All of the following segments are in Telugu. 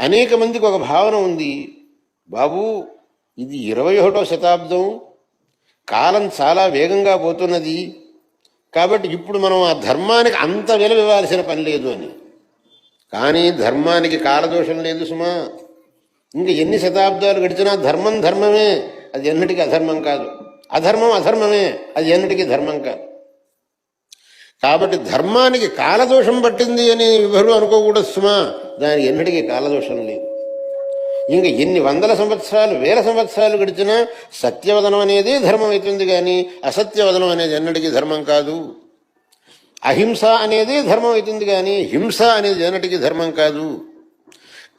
అనేక మందికి ఒక భావన ఉంది. బాబు ఇది ఇరవై ఒకటో శతాబ్దం. కాలం చాలా వేగంగా పోతున్నది. కాబట్టి ఇప్పుడు మనం ఆ ధర్మానికి అంత విలువ ఇవ్వాల్సిన పని లేదు అని. కానీ ధర్మానికి కాలదోషం లేదు సుమా. ఇంకా ఎన్ని శతాబ్దాలు గడిచినా ధర్మం ధర్మమే. అది ఎన్నటికీ అధర్మం కాదు. అధర్మం అధర్మమే. అది ఎన్నటికీ ధర్మం కాదు. కాబట్టి ధర్మానికి కాలదోషం పట్టింది అని ఎవరు అనుకోకూడదు సుమా. దానికి ఎన్నటికీ కాలదోషం లేదు. ఇంకా ఎన్ని వందల సంవత్సరాలు వేల సంవత్సరాలు గడిచినా సత్యవదనం అనేది ధర్మం అవుతుంది కానీ అసత్యవదనం అనేది ఎన్నటికీ ధర్మం కాదు. అహింస అనేది ధర్మం అవుతుంది కానీ హింస అనేది ఎన్నటికీ ధర్మం కాదు.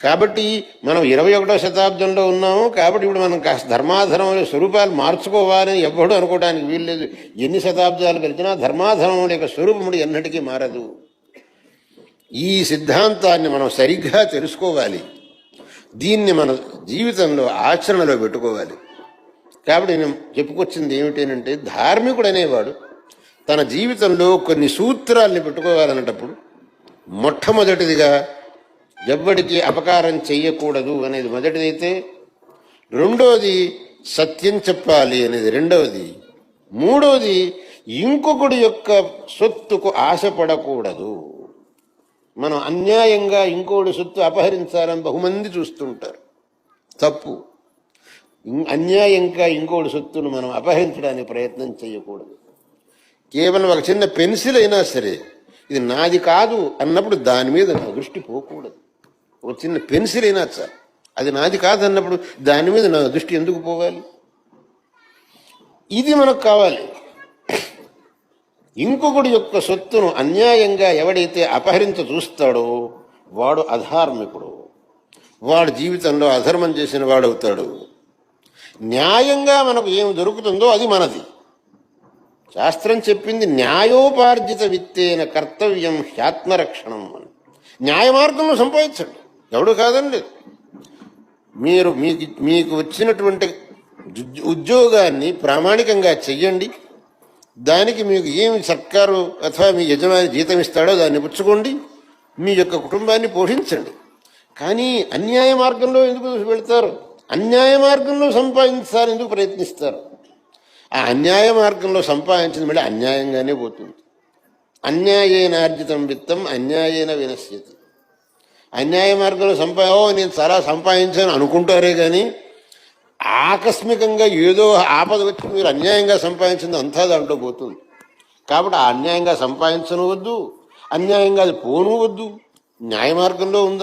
కాబట్టి మనం ఇరవై ఒకటో శతాబ్దంలో ఉన్నాము కాబట్టి ఇప్పుడు మనం కాస్త ధర్మాధర్మం స్వరూపాలు మార్చుకోవాలని ఎవ్వడూ అనుకోవడానికి వీల్లేదు. ఎన్ని శతాబ్దాలు గడిచినా ధర్మాధర్మం యొక్క స్వరూపముడు ఎన్నటికీ మారదు. ఈ సిద్ధాంతాన్ని మనం సరిగ్గా తెలుసుకోవాలి. దీన్ని మన జీవితంలో ఆచరణలో పెట్టుకోవాలి. కాబట్టి నేను చెప్పుకొచ్చింది ఏమిటేనంటే ధార్మికుడు అనేవాడు తన జీవితంలో కొన్ని సూత్రాల్ని పెట్టుకోవాలన్నటప్పుడు మొట్టమొదటిదిగా ఎవ్వడికి అపకారం చెయ్యకూడదు అనేది మొదటిదైతే రెండోది సత్యం చెప్పాలి అనేది రెండవది మూడవది ఇంకొకటి యొక్క సొత్తుకు ఆశపడకూడదు. మనం అన్యాయంగా ఇంకోటి సొత్తు అపహరించాలని బహుమంది చూస్తుంటారు. తప్పు. అన్యాయంగా ఇంకోటి సొత్తును మనం అపహరించడానికి ప్రయత్నం చేయకూడదు. కేవలం ఒక చిన్న పెన్సిల్ అయినా సరే ఇది నాది కాదు అన్నప్పుడు దాని మీద నా దృష్టి పోకూడదు. ఒక చిన్న పెన్సిల్ అయినా సార్ అది నాది కాదు అన్నప్పుడు దాని మీద నా దృష్టి ఎందుకు పోవాలి? ఇది మనకు కావాలి. ఇంకొకటి యొక్క సొత్తును అన్యాయంగా ఎవడైతే అపహరించ చూస్తాడో వాడు అధార్మికుడు. వాడు జీవితంలో అధర్మం చేసిన వాడవుతాడు న్యాయంగా మనకు ఏం దొరుకుతుందో అది మనది. శాస్త్రం చెప్పింది న్యాయోపార్జిత విత్తేన కర్తవ్యం హ్యాత్మరక్షణం అని. న్యాయ మార్గంలో సంపాదించండి. ఎవడు కాదండి. మీరు మీకు మీకు వచ్చినటువంటి ఉద్యోగాన్ని ప్రామాణికంగా చెయ్యండి. దానికి మీకు ఏమి సర్కారు అథవా మీ యజమాని జీతం ఇస్తాడో దాన్ని పుచ్చుకోండి మీ యొక్క కుటుంబాన్ని పోషించండి. కానీ అన్యాయ మార్గంలో ఎందుకు వెళ్తారు? అన్యాయ మార్గంలో సంపాదించాలని ఎందుకు ప్రయత్నిస్తారు? ఆ అన్యాయ మార్గంలో సంపాదించింది మళ్ళీ అన్యాయంగానే పోతుంది. అన్యాయేన ఆర్జితం విత్తం అన్యాయేన వినశ్యతి. అన్యాయ మార్గంలో సంపా ఓ నేను చాలా సంపాదించాను అనుకుంటారే కానీ ఆకస్మికంగా ఏదో ఆపద వచ్చి మీరు అన్యాయంగా సంపాదించింది అంతా దాంట్లో పోతుంది. కాబట్టి ఆ అన్యాయంగా సంపాదించను వద్దు అన్యాయంగా అది పోను వద్దు న్యాయ మార్గంలో ఉంది?